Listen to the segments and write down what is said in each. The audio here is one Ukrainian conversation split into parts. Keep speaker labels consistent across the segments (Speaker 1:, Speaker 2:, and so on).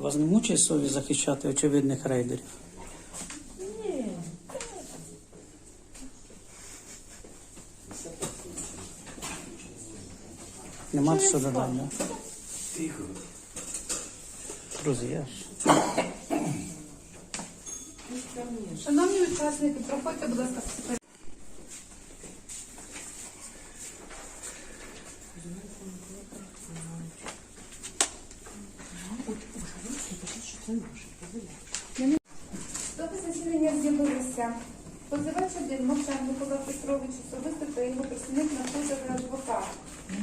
Speaker 1: Вас не мучає совість захищати очевидних рейдерів?
Speaker 2: Ні.
Speaker 1: Нема що додати. да? Друзі, я ж.
Speaker 3: Шановні учасники, проходьте, будь ласка, всі Доки засідання з'явилися позивач один Мовчан Микола Петрович особисто та його представник на адвокат.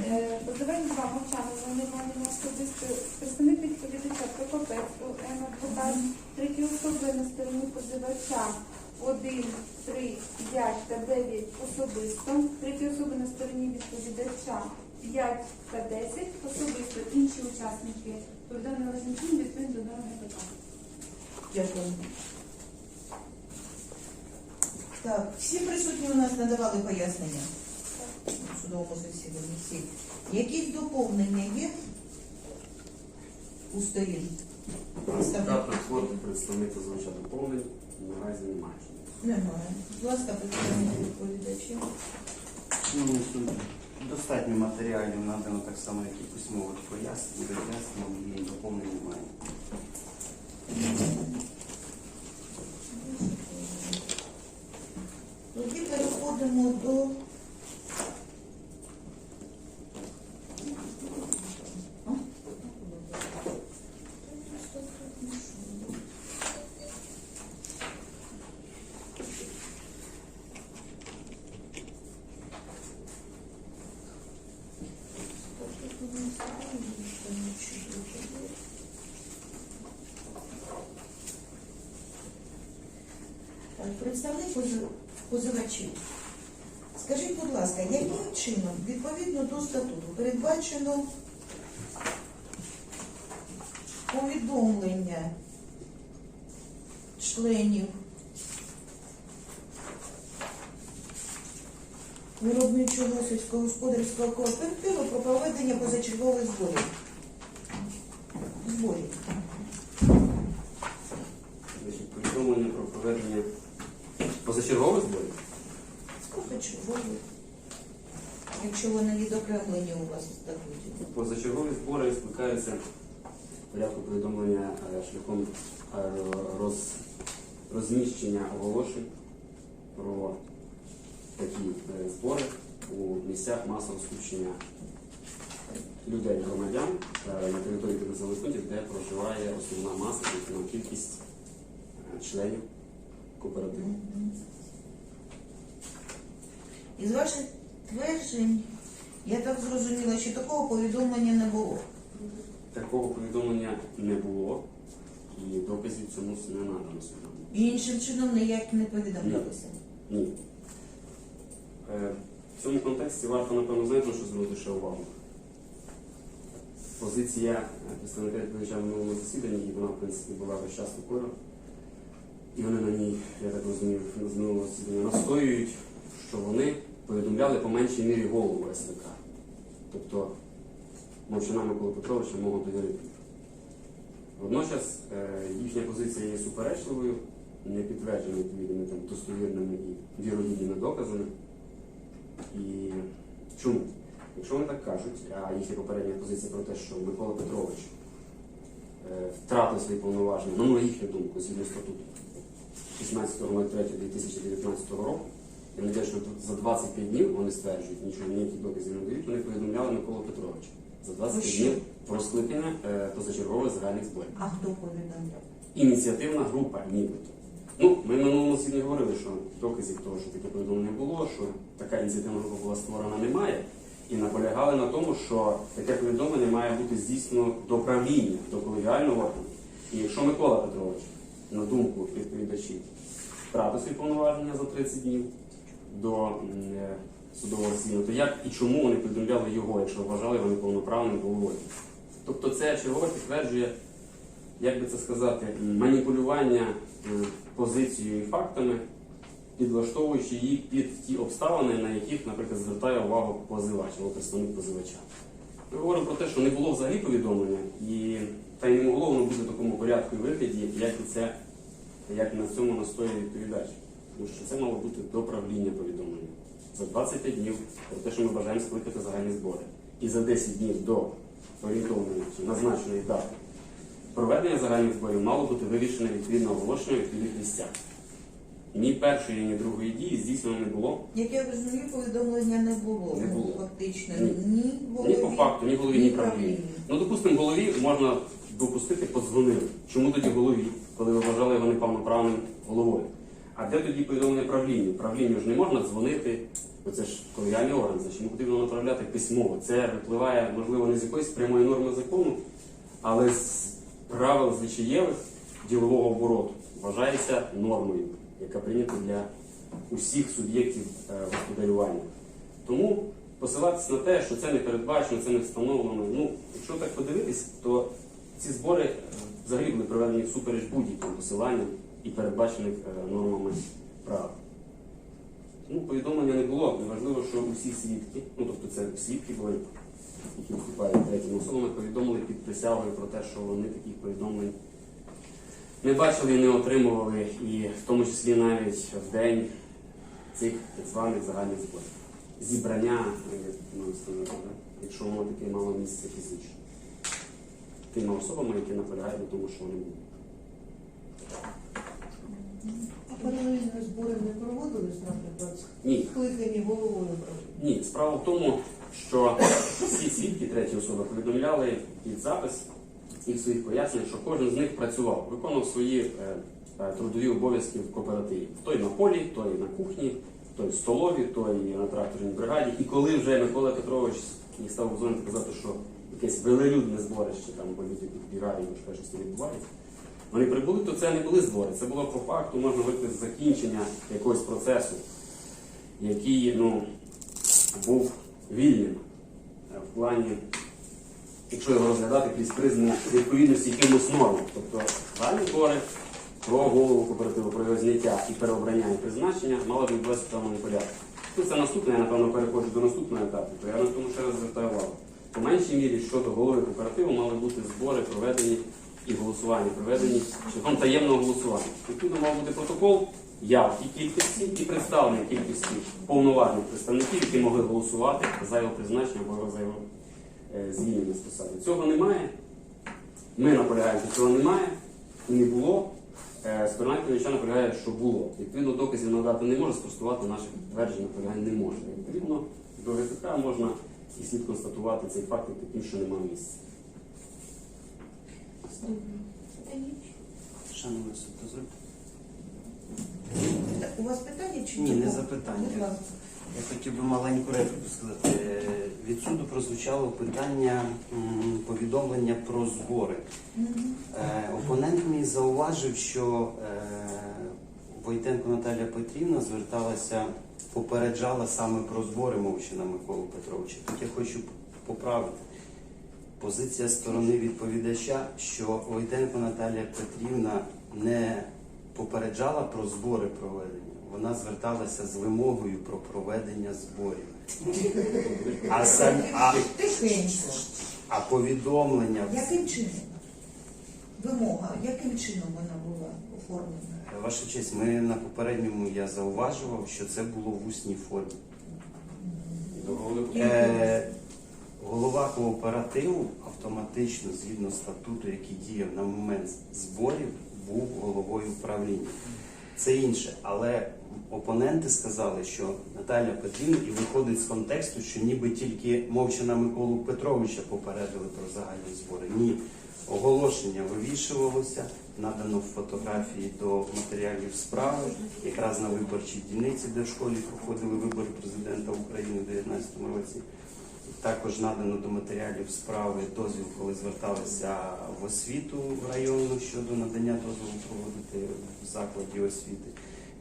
Speaker 3: Е, Позивач два Мовчан Іван Іванівна особисто представник відповідача Прокопець ОМ адвокат. Треті особи на стороні позивача 1, 3, 5 та 9 особисто. Треті особи на стороні відповідача 5 та 10 особисто. Інші учасники повідомлення належним чином відповідно до норм ГПК.
Speaker 2: Дякую. Так, всі присутні у нас надавали пояснення в судовому засіданні. Всі. Якісь доповнення є у сторін? Представник?
Speaker 4: Представник зазвичай доповнень, наразі немає.
Speaker 2: Немає. Будь ласка, представник відповідачів.
Speaker 5: Шановні судді, достатньо матеріалів надано так само, як і письмових пояснень, роз'яснень і доповнень немає.
Speaker 2: Тоді переходимо до Так, Представник позив- позивачів. Скажіть, будь ласка, яким чином, відповідно до статуту, передбачено повідомлення членів виробничого сільськогосподарського кооперативу про проведення позачергових зборів? Зборів.
Speaker 4: Значить, повідомлення про проведення позачергових зборів.
Speaker 2: Позачергових. Якщо вони у вас статуті.
Speaker 4: Позачергові збори скликаються в порядку повідомлення е, шляхом е, роз, розміщення оголошень про такі е, збори у місцях масового скупчення людей, громадян е, на території населених пунктів, де проживає основна маса, основна кількість е, членів кооперативу.
Speaker 2: Із ваших тверджень, я так зрозуміла, що такого повідомлення не було.
Speaker 4: Такого повідомлення не було, і доказів цьому не надано судом.
Speaker 2: Іншим чином ніяк не повідомлялося.
Speaker 4: Ні. Е, В цьому контексті варто, напевно, знаєте, на що звернути ще увагу. Позиція е, представника відповідача в минулому засіданні, і вона, в принципі, була весь час такою. І вони на ній, я так розумію, з минулого засідання настоюють, що вони повідомляли по меншій мірі голову СВК. Тобто Мовчана Микола Петровича мого довірителя. Водночас е, їхня позиція є суперечливою, не підтверджена відповідними там, достовірними і вірогідними доказами. І чому? Якщо вони так кажуть, а їхня попередня позиція про те, що Микола Петрович е, втратив свої повноваження, ну, на їхню думку, згідно статуту 16.03.2019 року, я надію, що тут за 25 днів вони стверджують, нічого ніякі докази не дають, вони повідомляли Миколу Петровича за 25
Speaker 2: що?
Speaker 4: днів про скликання е, позачергових загальних зборів
Speaker 2: А хто повідомляв?
Speaker 4: ініціативна група, нібито. Ну, ми минулому сьогодні говорили, що доказів того, що таке повідомлення було, що така ініціативна група була створена, немає. І наполягали на тому, що таке повідомлення має бути здійснено до правління, до колегіального органу. І якщо Микола Петрович, на думку відповідачів, втратив свої повноваження за 30 днів до судового засідання, то як і чому вони повідомляли його, якщо вважали його неповноправним головою? Тобто це чергове підтверджує як би це сказати, маніпулювання е, позицією і фактами, підлаштовуючи її під ті обставини, на яких, наприклад, звертає увагу позивач або представник позивача. Ми говоримо про те, що не було взагалі повідомлення, і та й не могло воно бути в такому порядку і вигляді, як це як на цьому настоює відповідач. Тому що це мало бути до правління повідомлення. За 25 днів про те, що ми бажаємо скликати загальні збори. І за 10 днів до орієнтовної назначеної дати проведення загальних зборів мало бути вирішене відповідне оголошення у відповідних місцях. Ні першої, ні другої дії здійснено не було.
Speaker 2: Як я розумію, повідомлення не було.
Speaker 4: Не було.
Speaker 2: Фактично,
Speaker 4: Ні.
Speaker 2: ні голові,
Speaker 4: Ні по факту, ні голові, ні правлінні.
Speaker 2: правлінні.
Speaker 4: Ну, допустимо, голові можна допустити, подзвонили. Чому тоді голові, коли ви вважали його неповноправним головою? А де тоді повідомлення правлінню? Правлінню ж не можна дзвонити, бо це ж колегіальний орган, значить йому потрібно направляти письмово. Це випливає, можливо, не з якоїсь прямої норми закону, але з правил звичаєвих ділового обороту вважається нормою, яка прийнята для усіх суб'єктів е, господарювання. Тому посилатися на те, що це не передбачено, це не встановлено. Ну, якщо так подивитись, то ці збори е, взагалі були проведені всупереч будь-яким посиланням і передбачених е, нормами права. Ну, повідомлення не було. Неважливо, що усі свідки, ну тобто це свідки були, які виступають третіми особами, повідомили під присягою про те, що вони таких повідомлень не бачили і не отримували, і в тому числі навіть в день цих так званих загальних зборів. Зібрання, сказати, да? якщо воно таке мало місце фізично. Тими особами, які наполягають на тому, що вони будуть.
Speaker 2: А паралельно збори не проводились, наприклад,
Speaker 4: Ні,
Speaker 2: скликані головою?
Speaker 4: Ні, справа в тому, що всі свідки треті особи повідомляли під запис і в своїх поясненнях, що кожен з них працював, виконував свої е, е, трудові обов'язки в кооперативі. Той на полі, той на кухні, той в столові, той на тракторній бригаді. І коли вже Микола Петрович їх став дзвонити казати, що якесь велелюдне зборище, там бо люди підбігають, що щось не відбувається. Вони прибули, то це не були збори. Це було по факту, можна говорити, закінчення якогось процесу, який ну, був вільним е, в плані, якщо його розглядати крізь призму відповідності якимось нормам. Тобто загальні збори про голову кооперативу, про його зняття і переобрання і призначення мали б відбуватися в певному порядку. Ну, це наступне, я напевно переходжу до наступного етапу, то я на тому ще раз звертаю увагу. По меншій мірі щодо голови кооперативу мали бути збори проведені і голосування, проведені шляхом таємного голосування. Відповідно мав бути протокол явки кількості і представлення кількості повноважних представників, які могли голосувати за його призначення або за його е, звільнення з посади. Цього немає. Ми наполягаємо, що цього немає не було. Е, Сторона відповідача наполягає, що було. Відповідно, доказів надати не може, спростувати наше підтвердження наполягань не може. Відповідно, до ГПК можна і слід констатувати цей факт таким, що немає місця.
Speaker 5: Шановний суд, дозвольте.
Speaker 2: У вас питання чи
Speaker 5: Ні, Ні, не
Speaker 2: Будь
Speaker 5: запитання.
Speaker 2: ласка.
Speaker 5: Я хотів би маленьку репліку сказати. Е, Від суду прозвучало питання м, повідомлення про збори. Е, Опонент мій зауважив, що е, Войтенко Наталія Петрівна зверталася, попереджала саме про збори Мовчина Миколу Петровича. Тут я хочу поправити. Позиція сторони відповідача, що Войтенко Наталія Петрівна не попереджала про збори проведення. Вона зверталася з вимогою про проведення зборів. А, сам, а,
Speaker 2: Тихенько.
Speaker 5: а повідомлення
Speaker 2: Яким чином? Вимога, яким чином вона була оформлена?
Speaker 5: Ваша честь, ми на попередньому я зауважував, що це було в усній формі. Е, голова кооперативу автоматично, згідно статуту, який діяв на момент зборів, був головою правління. Це інше, але опоненти сказали, що Наталя Петрівна і виходить з контексту, що ніби тільки мовчана Миколу Петровича попередили про загальні збори. Ні. Оголошення вивішувалося, надано фотографії до матеріалів справи, якраз на виборчій дільниці, де в школі проходили вибори президента України у 2019 році. Також надано до матеріалів справи дозвіл, коли зверталися в освіту в районну щодо надання дозволу проводити в закладі освіти.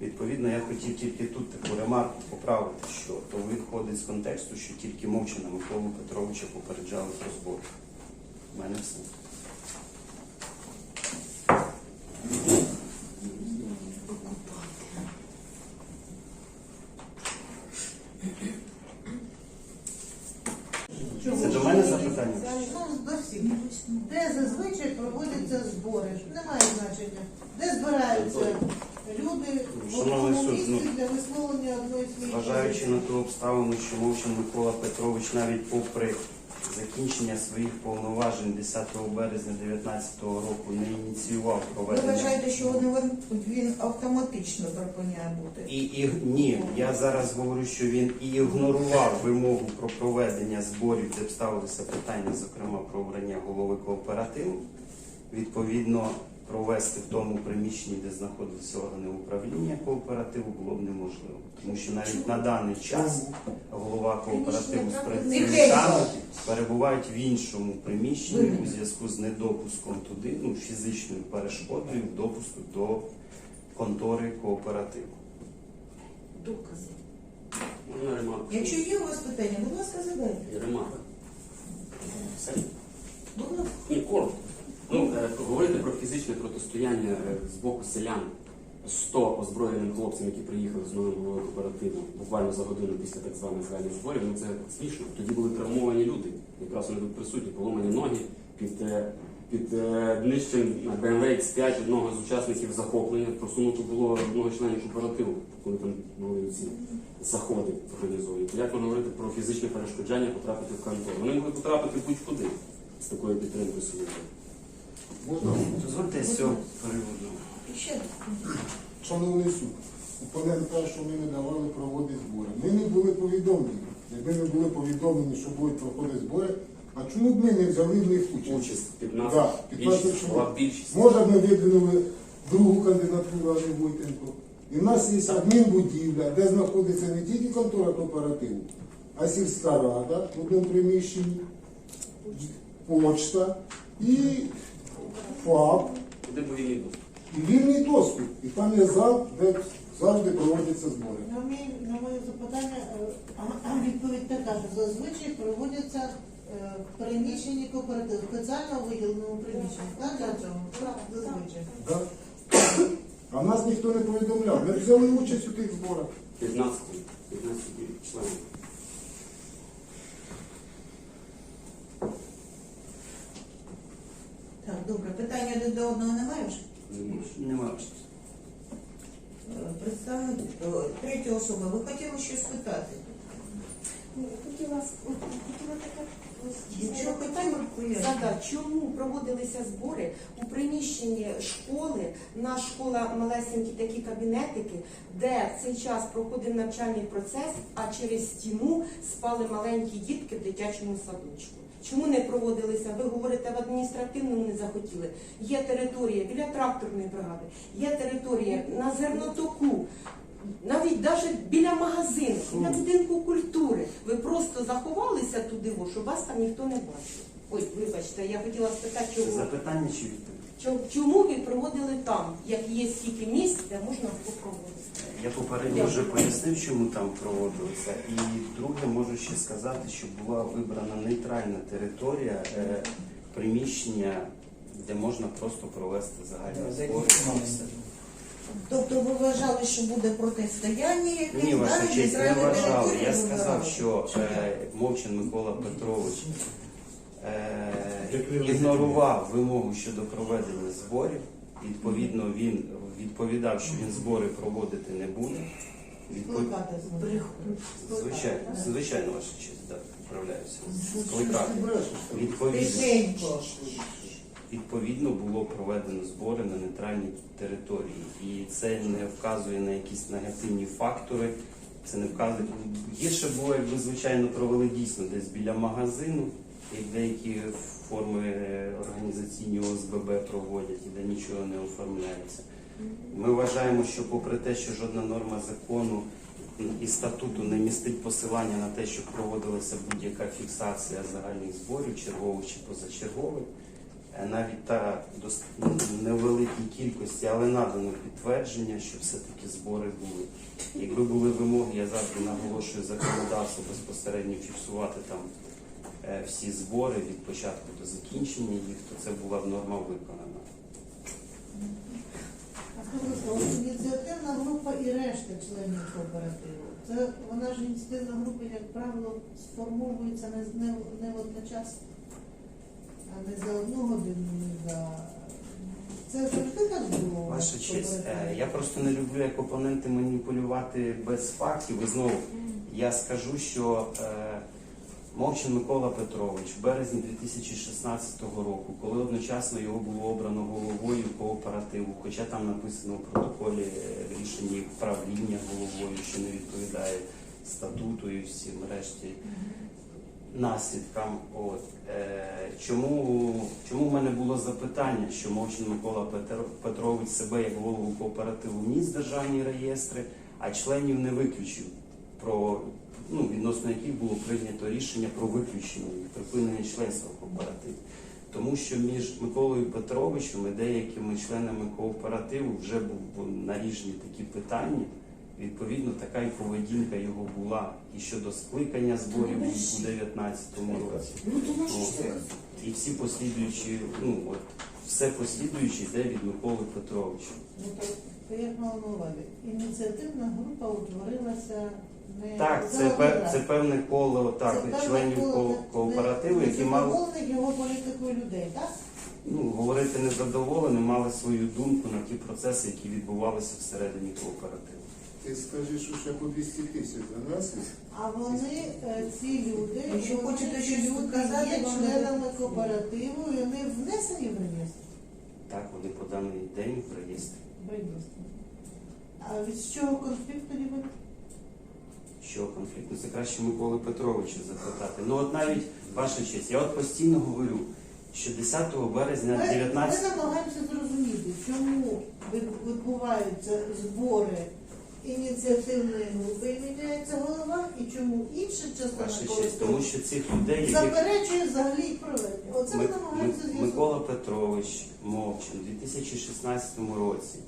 Speaker 5: Відповідно, я хотів тільки тут таку ремарку поправити, що то виходить з контексту, що тільки мовчана Миколу Петровича попереджали про збор. У мене все. Це до мене запитання?
Speaker 2: Ну, до всіх. Де зазвичай проводяться збори? Немає значення. Де збираються люди в
Speaker 5: Шановний
Speaker 2: одному
Speaker 5: суд,
Speaker 2: одної своєї
Speaker 5: Зважаючи на ту обставину, що Мовчан Микола Петрович навіть попри закінчення своїх повноважень 10 березня 2019 року не ініціював
Speaker 2: Ви
Speaker 5: проведення.
Speaker 2: вважаєте, що він, він автоматично припиняє бути?
Speaker 5: І, і ні, я зараз говорю, що він і ігнорував вимогу про проведення зборів, де б ставилися питання, зокрема про обрання голови кооперативу. Відповідно, провести в тому приміщенні, де знаходилися органи управління кооперативу, було б неможливо. Тому що навіть на даний час голова кооперативу з працівниками перебувають в іншому приміщенні у зв'язку з недопуском туди, ну фізичною перешкодою допуску до контори кооперативу.
Speaker 2: Докази. Якщо є у вас питання, будь ласка, задайте.
Speaker 4: Ремарка. Все? Ні, коротко. Ну, е, говорити про фізичне протистояння е, з боку селян 100 озброєним хлопцям, які приїхали з новим головою кооперативу буквально за годину після так званих загальних зборів, ну це смішно. Тоді були травмовані люди, якраз вони тут присутні, поломані ноги під, е, під днищем BMW X5 одного з учасників захоплення. Просунуто було одного членів кооперативу, коли там були ці заходи організовані. Як можна говорити про фізичне перешкоджання потрапити в контору? Вони могли потрапити будь-куди з такою підтримкою силовою.
Speaker 6: Можна?
Speaker 5: Дозвольте з цього приводу.
Speaker 6: Шановний суд, опонент каже, що ми не давали проводити збори. Ми не були повідомлені. Якби ми були повідомлені, що будуть проходити збори, а чому б ми не взяли в них участь?
Speaker 4: Участь 15,
Speaker 6: Да, 15
Speaker 4: більшість,
Speaker 6: чоловік.
Speaker 4: більшість.
Speaker 6: Може б ми видвинули другу кандидатуру, а не Войтенко. І в нас є адмінбудівля, де знаходиться не тільки контора кооперативу, а сільська рада в одному приміщенні, почта і ФАП.
Speaker 4: Куди б вільний доступ?
Speaker 6: І вільний доступ. І там є зал, де завжди проводяться збори.
Speaker 7: На моє, на моє запитання е, відповідь така, що зазвичай проводяться е, в приміщенні кооперативу, спеціально виділеному приміщенні. Так, для цього? Так, зазвичай.
Speaker 6: Да? А нас ніхто не повідомляв. Ми взяли участь у тих зборах.
Speaker 4: 15, 15 членів.
Speaker 2: так, добре. Питання один до одного немає вже?
Speaker 4: Не можу.
Speaker 5: Нема.
Speaker 2: Е, Представник третя особа, ви хотіли щось питати?
Speaker 8: Хотіла, хотіла таке
Speaker 2: Якщо
Speaker 8: питання
Speaker 2: поясніть.
Speaker 8: чому проводилися збори у приміщенні школи, наша школа малесенькі такі кабінетики, де в цей час проходив навчальний процес, а через стіну спали маленькі дітки в дитячому садочку. Чому не проводилися? Ви говорите, в адміністративному не захотіли. Є територія біля тракторної бригади, є територія на зернотоку, навіть навіть біля магазину, біля будинку культури. Ви просто заховалися туди, щоб вас там ніхто не бачив. Ой, вибачте, я хотіла спитати, чому,
Speaker 5: запитання чи відповідь?
Speaker 8: чому, ви проводили там, як є скільки місць, де можна попробувати.
Speaker 5: Я попередньо вже пояснив, чому там проводилися. І друге, можу ще сказати, що була вибрана нейтральна територія, е, приміщення, де можна просто провести загальні збори.
Speaker 2: Тобто ви вважали, що буде протистояння якесь?
Speaker 5: Ні, ваша честь, не
Speaker 2: територія
Speaker 5: Я сказав, що е, Мовчан Микола Петрович е, ігнорував вимогу щодо проведення зборів. Відповідно, він відповідав, що він збори проводити не буде. Відпо-
Speaker 7: Скликати збори.
Speaker 5: Звичайно, звичайно, ваша честь, так, управляюся. Скликати. Відповідно, відповідно було проведено збори на нейтральній території. І це не вказує на якісь негативні фактори. Це не вказує. Гірше було, якби звичайно провели дійсно десь біля магазину, як деякі форми організаційні ОСББ проводять і де нічого не оформляється. Ми вважаємо, що попри те, що жодна норма закону і статуту не містить посилання на те, що проводилася будь-яка фіксація загальних зборів, чергових чи позачергових, е, навіть та невеликій кількості, але надано підтвердження, що все-таки збори були. Якби були вимоги, я завжди наголошую законодавство безпосередньо фіксувати там всі збори від початку до закінчення їх, то це була б норма виконана.
Speaker 7: Ініціативна група і решта членів кооперативу. Це вона ж ініціативна група, як правило, сформовується не, не, не одночасно, а не за одну годину, не за Це завжди так було?
Speaker 5: Ваша честь, е, я просто не люблю як опоненти маніпулювати без фактів. І знову я скажу, що е, Мовчин Микола Петрович в березні 2016 року, коли одночасно його було обрано головою кооперативу, хоча там написано в протоколі е, в рішенні правління головою, що не відповідає статуту і всім решті наслідкам. От е, чому, чому в мене було запитання, що Мовчин Микола Петро- Петрович себе як голову кооперативу вніс державні реєстри, а членів не виключив про ну, відносно яких було прийнято рішення про виключення їх, припинення членства в кооперативі. Тому що між Миколою Петровичем і деякими членами кооперативу вже були наріжні такі питання. Відповідно, така і поведінка його була і щодо скликання зборів у 2019 році. От. І всі послідуючі, ну от все послідуюче йде від Миколи Петровича.
Speaker 7: Ну, то, то як мала на увазі? Ініціативна група утворилася не
Speaker 5: Так, це, пе- це певне коло так,
Speaker 7: Це
Speaker 5: членів
Speaker 7: коло
Speaker 5: ко- кооперативу, які мали
Speaker 7: незадоволених його політикою людей, так?
Speaker 5: ну, говорити незадоволені, мали свою думку на ті процеси, які відбувалися всередині кооперативу.
Speaker 6: Ти скажи, що ще по 200 тисяч за нас.
Speaker 7: А вони, е, ці люди,
Speaker 2: Якщо
Speaker 7: вони,
Speaker 2: хочете
Speaker 7: ці
Speaker 2: щось
Speaker 7: люди
Speaker 2: сказати,
Speaker 7: є членами кооперативу, і вони внесені в реєстр.
Speaker 5: Так, вони по даний день в реєстрі.
Speaker 7: В реєстр. А від чого конфлікт тоді виник?
Speaker 5: Що конфлікт? Ну, це краще Миколи Петровича запитати. Ну от навіть ваша честь, я от постійно говорю, що 10 березня
Speaker 7: Ми,
Speaker 5: 19
Speaker 7: ми намагаємося зрозуміти, чому відбуваються збори ініціативної групи і міняється голова, і чому інша частина
Speaker 5: ваша честь, тому що цих людей,
Speaker 7: заперечує взагалі їх проведення. Оце ми
Speaker 5: Ми-
Speaker 7: намагаємося з'ясувати.
Speaker 5: Микола Петрович Мовчин у 2016 році,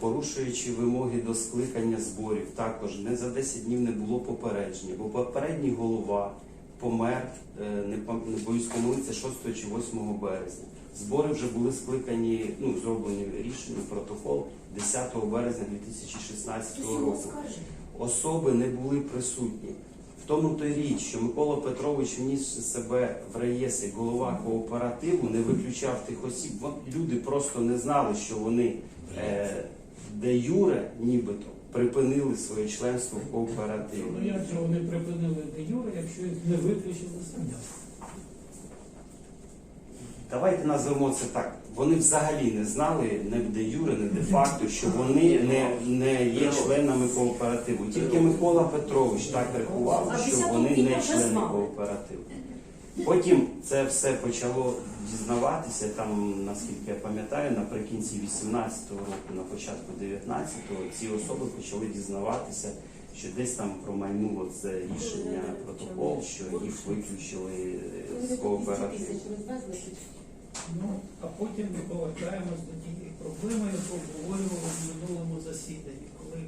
Speaker 5: порушуючи вимоги до скликання зборів, також не за 10 днів не було попередження, бо попередній голова помер, е, не боюсь помилитися, 6 чи 8 березня. Збори вже були скликані, ну, зроблені рішення, протокол 10 березня 2016 року особи не були присутні. В тому то й річ, що Микола Петрович вніс себе в реєстр голова кооперативу, не виключав тих осіб. Люди просто не знали, що вони е, де юре, нібито, припинили своє членство в кооперативі.
Speaker 9: Ну як же вони припинили де юре, якщо їх не виключили самі?
Speaker 5: Давайте назвемо це так. Вони взагалі не знали не де юре, не де факто, що вони не, не є членами кооперативу. Тільки Микола Петрович так рахував, що вони не члени кооперативу. Потім це все почало дізнаватися, там, наскільки я пам'ятаю, наприкінці 18-го року, на початку 19-го, ці особи почали дізнаватися, що десь там промайнуло це рішення, протокол, що їх виключили е, з кооперативу.
Speaker 9: Ну, а потім ми повертаємось до тієї проблеми, яку обговорювали в минулому засіданні, коли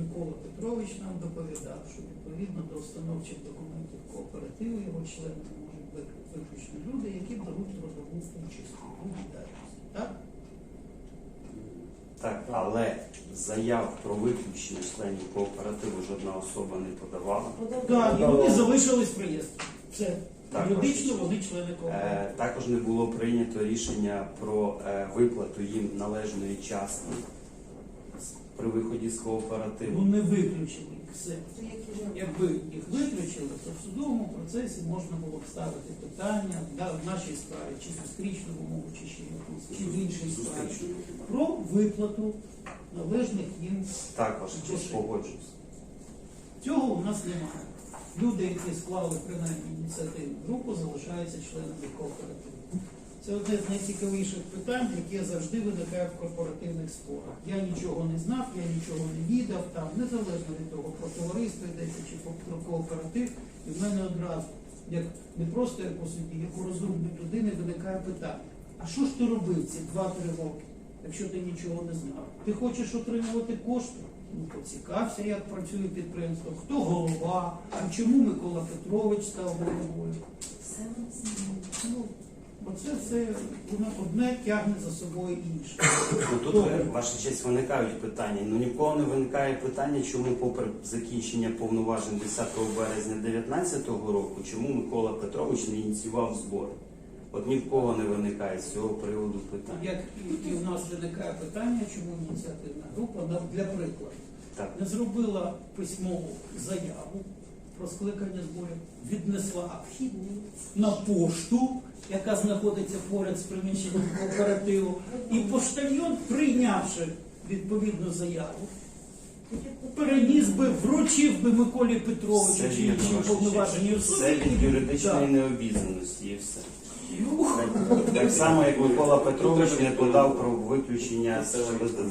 Speaker 9: Микола Петрович нам доповідав, що відповідно до установчих документів кооперативу його членами можуть бути виключно люди, які беруть трудову участь у діяльності. Так?
Speaker 5: Так, але заяв про виключення членів кооперативу жодна особа не подавала.
Speaker 9: Так, і вони залишились в реєстрі. Все.
Speaker 5: Так,
Speaker 9: Юридично вони члени кооперативу.
Speaker 5: Е, також не було прийнято рішення про е, виплату їм належної частки з- при виході з
Speaker 9: Ну не виключили їх все. Якби їх виключили, то в судовому процесі можна було б ставити питання да, в нашій справі, чи зустрічному мову, чи ще якусь, чи в іншій справі, про виплату належних їм.
Speaker 5: Також погоджуюсь.
Speaker 9: Цього у нас немає. Люди, які склали принаймні ініціативну групу, залишаються членами кооперативу. Це одне з найцікавіших питань, яке завжди виникає в корпоративних спорах. Я нічого не знав, я нічого не відав, там незалежно від того, про товариство йдеться чи про- кооператив. І в мене одразу, як не просто як у суді, як у розумної людини виникає питання. А що ж ти робив ці 2-3 роки, якщо ти нічого не знав? Ти хочеш отримувати кошти? Ну, поцікався, як працює підприємство, хто голова, а чому Микола Петрович став головою. Ну, бо це все воно одне тягне за собою інше.
Speaker 5: Ну, тут ви- ваша честь виникають питання. Ну нікого не виникає питання, чому, попри закінчення повноважень 10 березня 2019 року, чому Микола Петрович не ініціював збори. От ні в кого не виникає з цього приводу питань.
Speaker 9: Як і, і в нас виникає питання, чому ініціативна група, для прикладу,
Speaker 5: Так.
Speaker 9: не зробила письмову заяву про скликання зборів, віднесла на пошту, яка знаходиться поряд з приміщенням кооперативу, і поштальйон, прийнявши відповідну заяву, переніс би, вручив би Миколі Петровичу
Speaker 5: Все
Speaker 9: чи іншій повноваженій особі.
Speaker 5: Все від юридичної
Speaker 9: Так.
Speaker 5: необізнаності і все.
Speaker 9: Ну,
Speaker 5: Так само, як Микола Петрович не подав про виключення з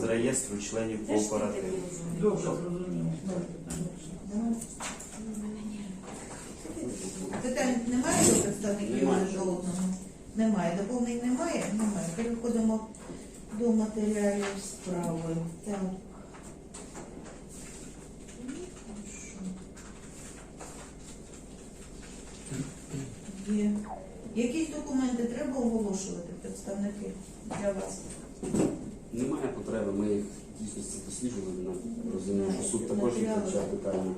Speaker 5: з реєстру членів кооперативу.
Speaker 9: Добре, зрозуміло. Знову питання.
Speaker 2: Питань немає представників
Speaker 4: Немає.
Speaker 2: жодного? Немає. Доповнень немає? Немає. Переходимо до матеріалів справи. Так. Є. Якісь документи треба оголошувати представники для вас?
Speaker 4: Немає потреби, ми їх дійсності досліджували, розуміємо, що суд також їх вивчав питання.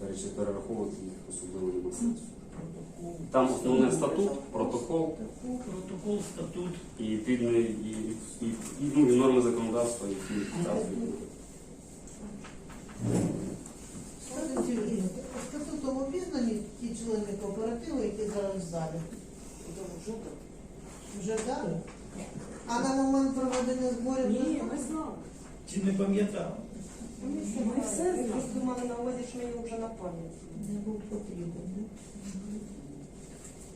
Speaker 4: Перечі перераховувати їх особливо нема сенсу. Там основне статут, протокол
Speaker 9: Протокол, статут.
Speaker 4: і відповідно і, і, і, ну, і норми законодавства, які вказують.
Speaker 7: Статутом обізнані ті члени кооперативу, які зараз в залі? Вже дали? А на момент проведення зборів
Speaker 8: Ні,
Speaker 7: не
Speaker 8: ми знали.
Speaker 9: Чи не пам'ятав?
Speaker 8: Ми все знали. Просто мали на увазі, що ми його вже на пам'ять.
Speaker 2: Не був потрібен. да?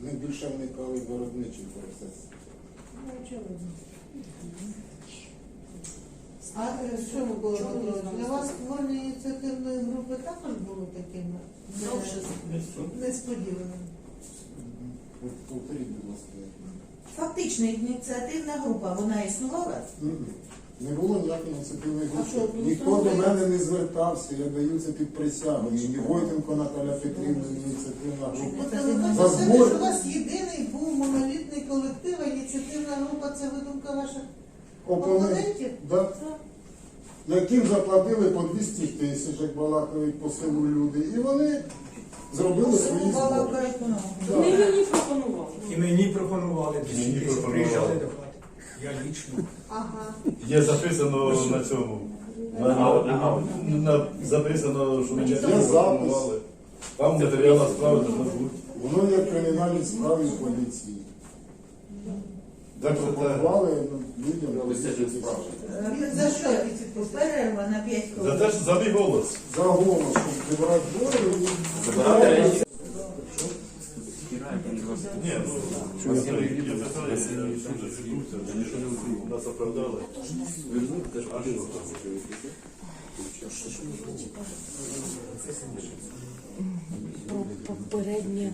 Speaker 6: Ми більше вникали в виробничий процес.
Speaker 7: Ну, очевидно. А е, що, Микола Петрович, для вас створення ініціативної групи також було таким е, несподіваним?
Speaker 6: Повторіть, будь ласка.
Speaker 2: Фактично, ініціативна група, вона існувала?
Speaker 6: Мгм. Не було ніякої ініціативної групи. Ніхто до мене не звертався, я даю це під присягою. Ні Войтенко Наталя Петрівна, ні ініціативна група. За
Speaker 7: кажете, що у вас єдиний був монолітний колектив, а ініціативна група це видумка ваших
Speaker 6: Опонент,
Speaker 7: опонентів?
Speaker 6: да, яким заплатили по 200 тисяч, як балакають по селу люди, і вони зробили свої збори.
Speaker 2: Ну.
Speaker 8: Мені пропонували.
Speaker 10: І мені пропонували
Speaker 11: Мені пропонували.
Speaker 10: Я лічно.
Speaker 7: Ага.
Speaker 11: Є записано на цьому. На,
Speaker 4: На-
Speaker 11: на,
Speaker 4: на-
Speaker 11: на- записано, що мене
Speaker 6: Є запис.
Speaker 11: Там матеріальна справа должна бути.
Speaker 6: Воно є в кримінальній справі поліції.
Speaker 11: Так що це
Speaker 6: Пропонували людям.
Speaker 4: Висяжні справи.
Speaker 2: За що? Перерва на 5
Speaker 11: за те, що за мій голос.
Speaker 6: За голос, щоб зібрати збори і
Speaker 4: Забирати речі.
Speaker 11: Ні, ну, я писав, я звернувся, нас оправдали. А що?
Speaker 8: Попереднє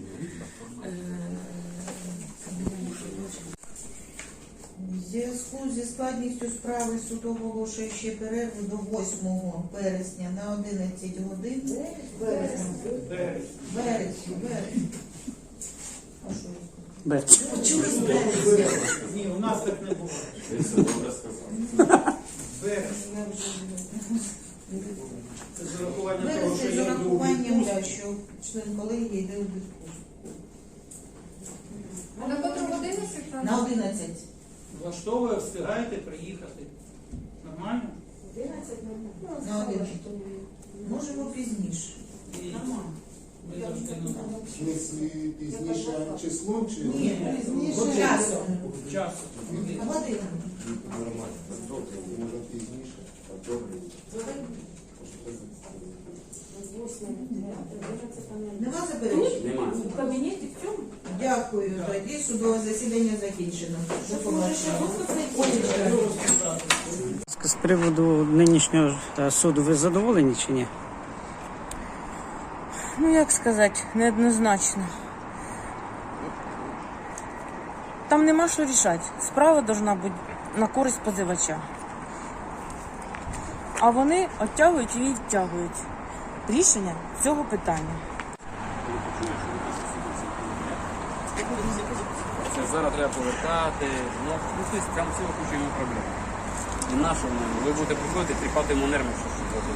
Speaker 2: В зв'язку зі складністю справи суд оголошує ще перерву до 8 березня на 11 годин. Березня. Березня, березня. Почулись.
Speaker 9: Ні, у нас так не було.
Speaker 4: Все добре.
Speaker 9: Березь. Це з урахуванням того, що
Speaker 2: з
Speaker 9: я йду у
Speaker 2: урахуванням,
Speaker 9: відпустку.
Speaker 2: да, що член колегії йде у відпустку.
Speaker 3: А на котру годину Світлана?
Speaker 2: На 11.
Speaker 9: Влаштовує, встигаєте приїхати. Нормально?
Speaker 2: На 11. Можемо пізніше.
Speaker 9: І на
Speaker 6: в смислі пізніше числом чи
Speaker 2: Ні,
Speaker 7: Пізніше.
Speaker 2: Часом.
Speaker 9: часу.
Speaker 2: А годину.
Speaker 6: може пізніше.
Speaker 2: Нема заперечень?
Speaker 8: В кабінеті в цьому.
Speaker 2: Дякую. Тоді судове засідання закінчено. До побачення.
Speaker 1: З приводу нинішнього е, суду ви задоволені чи ні?
Speaker 12: Ну, як сказати, неоднозначно. Там нема що рішати. Справа должна бути на користь позивача. А вони оттягують і відтягують рішення цього питання.
Speaker 13: Зараз треба повертати. Ну, ну там всього куча проблем. І нашому ви будете приходити, тріпати йому нерви, що що зробити.